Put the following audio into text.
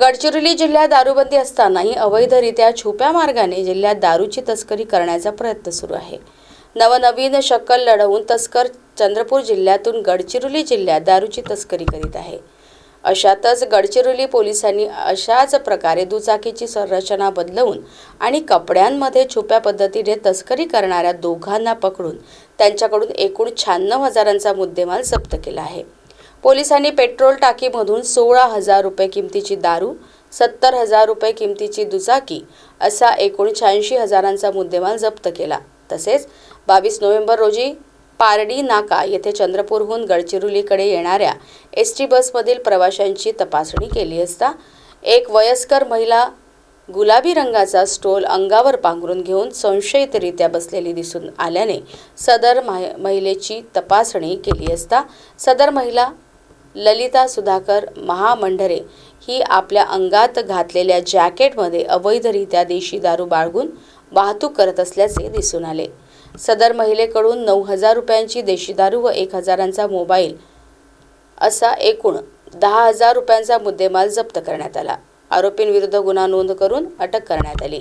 गडचिरोली जिल्ह्यात दारूबंदी असतानाही अवैधरित्या छुप्या मार्गाने जिल्ह्यात दारूची तस्करी करण्याचा प्रयत्न सुरू आहे. नवनवीन शक्कल लढवून तस्कर चंद्रपूर जिल्ह्यातून गडचिरोली जिल्ह्यात दारूची तस्करी करीत आहे. अशातच गडचिरोली पोलिसांनी अशाच प्रकारे दुचाकीची संरचना बदलवून आणि कपड्यांमध्ये छुप्या पद्धतीने तस्करी करणाऱ्या दोघांना पकडून त्यांच्याकडून एकूण शहाण्णव हजारांचा मुद्देमाल जप्त केला आहे. पोलिसांनी पेट्रोल टाकीमधून सोळा हजार रुपये किमतीची दारू सत्तर हजार रुपये किमतीची दुचाकी असा एकूण शहाऐंशी हजारांचा मुद्देमाल जप्त केला. तसेच बावीस नोव्हेंबर रोजी पारडी नाका येथे चंद्रपूरहून गडचिरोलीकडे येणाऱ्या एस टी बसमधील प्रवाशांची तपासणी केली असता एक वयस्कर महिला गुलाबी रंगाचा स्टोल अंगावर पांघरून घेऊन संशयितरित्या बसलेली दिसून आल्याने सदर महिलेची तपासणी केली असता सदर महिला ललिता सुधाकर महामंढरे ही आपल्या अंगात घातलेल्या जॅकेटमध्ये अवैधरित्या देशी दारू बाळगून वाहतूक करत असल्याचे दिसून आले. सदर महिलेकडून नऊ हजार रुपयांची देशी दारू व एक हजारांचा मोबाईल असा एकूण दहा हजार रुपयांचा मुद्देमाल जप्त करण्यात आला. आरोपींविरुद्ध गुन्हा नोंद करून अटक करण्यात आली.